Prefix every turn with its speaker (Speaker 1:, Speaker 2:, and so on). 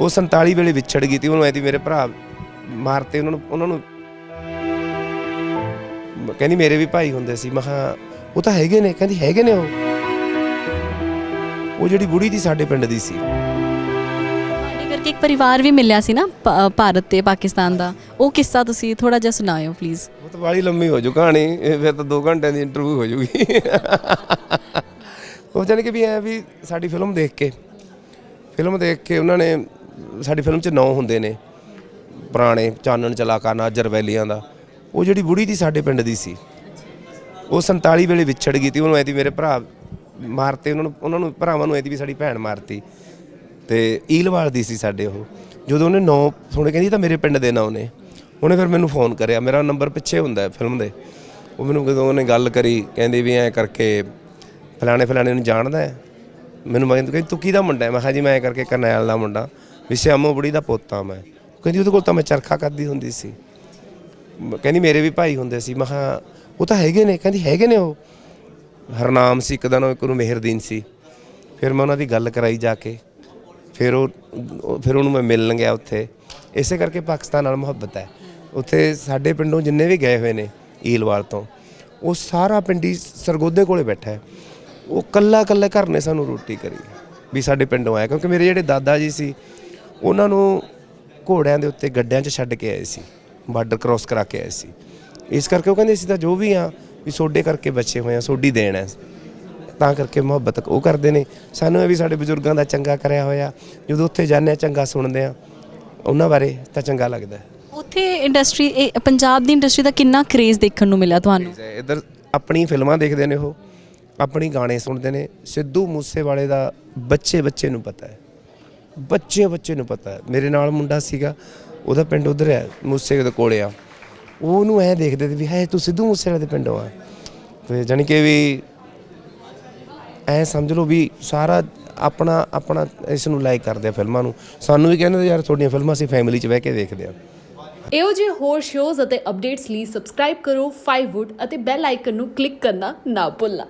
Speaker 1: ਉਹ 47 ਵੇਲੇ ਵਿਛੜ ਗਈ ਤੀ ਉਹਨੂੰ ਐ ਤੀ ਮੇਰੇ ਭਰਾ ਮਾਰਤੇ ਉਹਨਾਂ ਨੂੰ ਉਹਨਾਂ ਨੂੰ ਕਹਿੰਦੀ ਮੇਰੇ ਵੀ ਭਾਈ ਹੁੰਦੇ ਸੀ ਮੈਂ ਕਿਹਾ ਉਹ ਤਾਂ ਹੈਗੇ ਨੇ ਕਹਿੰਦੀ ਹੈਗੇ ਨੇ ਉਹ। ਉਹ ਜਿਹੜੀ ਬੁੜੀ ਦੀ ਸਾਡੇ ਪਿੰਡ ਦੀ ਸੀ।
Speaker 2: ਤੁਹਾਡੇ ਕਰਕੇ ਇੱਕ ਪਰਿਵਾਰ ਵੀ ਮਿਲਿਆ ਸੀ ਨਾ ਭਾਰਤ ਤੇ ਪਾਕਿਸਤਾਨ ਦਾ। ਉਹ ਕਿੱਸਾ ਤੁਸੀਂ ਥੋੜਾ ਜਿਹਾ ਸੁਣਾਇਓ ਪਲੀਜ਼
Speaker 1: ਉਹ ਤਾਂ ਬੜੀ ਲੰਮੀ ਹੋ ਜੂ ਕਹਾਣੀ ਇਹ ਫਿਰ ਤਾਂ 2 ਘੰਟਿਆਂ ਦੀ ਇੰਟਰਵਿਊ ਹੋ ਜੂਗੀ। ਉਹ ਜਾਣੀ ਕਿ ਵੀ ਐ ਵੀ ਸਾਡੀ ਫਿਲਮ ਦੇਖ ਕੇ ਫਿਲਮ ਦੇਖ ਕੇ ਉਹਨਾਂ ਨੇ ਸਾਡੀ ਫਿਲਮ 'ਚ ਨੌ ਹੁੰਦੇ ਨੇ, ਪੁਰਾਣੇ ਚਾਨਣ ਚਲਾਕਾ ਨਾਜਰ ਵੈਲੀਆਂ ਦਾ, ਉਹ ਜਿਹੜੀ ਬੁੜੀ ਦੀ ਸਾਡੇ ਪਿੰਡ ਦੀ ਸੀ। ਉਹ 47 ਵੇਲੇ ਵਿਛੜ ਗਈ ਤੀ, ਉਹਨੂੰ ਐ ਤੀ ਮੇਰੇ ਭਰਾ ਮਾਰਤੇ, ਉਹਨਾਂ ਨੂੰ ਉਹਨਾਂ ਨੂੰ ਭਰਾਵਾਂ ਨੂੰ ਐਤੀ ਵੀ ਸਾਡੀ ਭੈਣ ਮਾਰਤੀ। ਤੇ ਈਲਵਾਲ ਦੀ ਸੀ ਸਾਡੇ ਉਹ। ਜਦੋਂ ਉਹਨੇ ਨੌ ਸੁਣੇ ਕਹਿੰਦੀ ਤਾਂ ਮੇਰੇ ਪਿੰਡ ਦੇ ਨਾਂ ਨੇ। ਉਹਨੇ ਫਿਰ ਮੈਨੂੰ ਫੋਨ ਕਰਿਆ, ਮੇਰਾ ਨੰਬਰ ਪਿੱਛੇ ਹੁੰਦਾ ਫਿਲਮ ਦੇ। ਉਹ ਮੈਨੂੰ ਜਦੋਂ ਉਹਨੇ ਗੱਲ ਕਰੀ, ਕਹਿੰਦੀ ਵੀ ਐ ਕਰਕੇ ਫਲਾਣੇ ਫਲਾਣੇ ਨੂੰ ਜਾਣਦਾ ਹੈ। ਮੈਨੂੰ ਮੈਂ ਕਹਿੰਦੀ, ਤੂੰ ਕਿਹਦਾ ਮੁੰਡਾ ਹੈ? ਮੈਂ ਕਿਹਾ ਜੀ, ਮੈਂ ਐਂ ਕਰਕੇ ਕਰਨੈਲ ਦਾ ਮੁੰਡਾ। ਵੀ ਸਿਆਮੋ ਬੁੜੀ ਦਾ ਪੋਤਾ ਮੈਂ। ਕਹਿੰਦੀ, ਉਹਦੇ ਕੋਲ ਤਾਂ ਮੈਂ ਚਰਖਾ ਕਰਦੀ ਹੁੰਦੀ ਸੀ। ਕਹਿੰਦੀ, ਮੇਰੇ ਵੀ ਭਾਈ ਹੁੰਦੇ ਸੀ। ਮੈਂ ਕਿਹਾ, ਉਹ ਤਾਂ ਹੈਗੇ ਨੇ। ਕਹਿੰਦੀ, ਹੈਗੇ ਨੇ ਉਹ। ਹਰਨਾਮ ਸੀ, ਇੱਕ ਦਾ ਨਾਮ ਇੱਕ ਨੂੰ ਮਿਹਰਦੀਨ ਸੀ। ਫਿਰ ਮੈਂ ਉਹਨਾਂ ਦੀ ਗੱਲ ਕਰਾਈ ਜਾ ਕੇ। ਫਿਰ ਉਹ, ਉਹ- ਫਿਰ ਉਹਨੂੰ ਮੈਂ ਮਿਲਣ ਗਿਆ ਉੱਥੇ। ਇਸੇ ਕਰਕੇ ਪਾਕਿਸਤਾਨ ਨਾਲ ਮੁਹੱਬਤ ਹੈ। ਉੱਥੇ ਸਾਡੇ ਪਿੰਡੋਂ ਜਿੰਨੇ ਵੀ ਗਏ ਹੋਏ ਨੇ ਈਲਵਾਲ ਤੋਂ, ਉਹ ਸਾਰਾ ਪਿੰਡੀ ਸਰਗੋਦੇ ਕੋਲੇ ਬੈਠਾ ਹੈ। ਉਹ ਕੱਲਾ ਕੱਲਾ ਘਰ ਨੇ ਸਾਨੂੰ ਰੋਟੀ ਕਰੀ। ਵੀ ਸਾਡੇ ਪਿੰਡੋਂ ਆਇਆ। ਕਿਉਂਕਿ ਮੇਰੇ ਜਿਹੜੇ ਦਾਦਾ ਜੀ ਸੀ ਉਹਨਾਂ ਨੂੰ ਘੋੜਿਆਂ ਦੇ ਉੱਤੇ ਗੱਡਿਆਂ 'ਚ ਛੱਡ ਕੇ ਆਏ ਸੀ ਬਾਰਡਰ ਕ੍ਰਾਸ ਕਰਾ ਕੇ ਆਏ ਸੀ। ਇਸ ਕਰਕੇ ਉਹ ਕਹਿੰਦੇ ਅਸੀਂ ਤਾਂ ਜੋ ਵੀ ਆ ਵੀ ਸੋਡੇ ਕਰਕੇ ਬੱਚੇ ਹੋਏ ਆ ਸੋਡੀ ਦੇਣ ਹੈ। ਤਾਂ ਕਰਕੇ ਮੁਹੱਬਤ ਉਹ ਕਰਦੇ ਨੇ। ਸਾਨੂੰ ਇਹ ਵੀ ਸਾਡੇ ਬਜ਼ੁਰਗਾਂ ਦਾ ਚੰਗਾ ਕਰਿਆ ਹੋਇਆ। ਜਦੋਂ ਉੱਥੇ ਜਾਂਦੇ ਆ ਚੰਗਾ ਸੁਣਦੇ ਆ ਉਹਨਾਂ ਬਾਰੇ ਤਾਂ ਚੰਗਾ ਲੱਗਦਾ
Speaker 2: ਉੱਥੇ ਇੰਡਸਟਰੀ ਪੰਜਾਬ ਦੀ ਇੰਡਸਟਰੀ ਦਾ ਕਿੰਨਾ ਕ੍ਰੇਜ਼ ਦੇਖਣ ਨੂੰ ਮਿਲਿਆ ਤੁਹਾਨੂੰ?
Speaker 1: ਇਧਰ ਆਪਣੀ ਫਿਲਮਾਂ ਦੇਖਦੇ ਨੇ ਉਹ। ਆਪਣੀ ਗਾਣੇ ਸੁਣਦੇ ਨੇ। ਸਿੱਧੂ ਮੂਸੇਵਾਲੇ ਦਾ ਬੱਚੇ ਬੱਚੇ ਨੂੰ ਪਤਾ ਹੈ। ਬੱਚੇ ਬੱਚੇ ਨੂੰ ਪਤਾ ਹੈ। ਮੇਰੇ ਨਾਲ ਮੁੰਡਾ ਸੀਗਾ, ਉਹਦਾ ਪਿੰਡ ਉਧਰ ਹੈ, ਮੂਸੇ ਦੇ ਕੋਲੇ ਆ। ਉਹਨੂੰ ਐ ਦੇਖਦੇ ਤੇ ਵੀ ਹੈ ਤੂੰ ਸਿੱਧੂ ਮੂਸੇਵਾਲੇ ਦੇ ਪਿੰਡੋਂ ਆ। ਤੇ ਜਾਣੀ ਕਿ ਵੀ ਐ ਸਮਝ ਲਓ ਵੀ ਸਾਰਾ ਆਪਣਾ ਆਪਣਾ ਇਸ ਨੂੰ ਲਾਈਕ ਕਰਦੇ ਆ ਫਿਲਮਾਂ ਨੂੰ। ਸਾਨੂੰ ਵੀ ਕਹਿੰਦੇ ਯਾਰ, ਤੁਹਾਡੀਆਂ ਫਿਲਮਾਂ ਅਸੀਂ ਫੈਮਿਲੀ 'ਚ ਬਹਿ ਕੇ ਦੇਖਦੇ ਆ।
Speaker 3: ਇਹੋ ਜਿਹੇ ਹੋਰ ਸ਼ੋਜ਼ ਅਤੇ ਅਪਡੇਟਸ ਲਈ ਸਬਸਕ੍ਰਾਈਬ ਕਰੋ 5wood ਅਤੇ ਬੈਲ ਆਈਕਨ ਨੂੰ ਕਲਿੱਕ ਕਰਨਾ ਨਾ ਭੁੱਲਣਾ।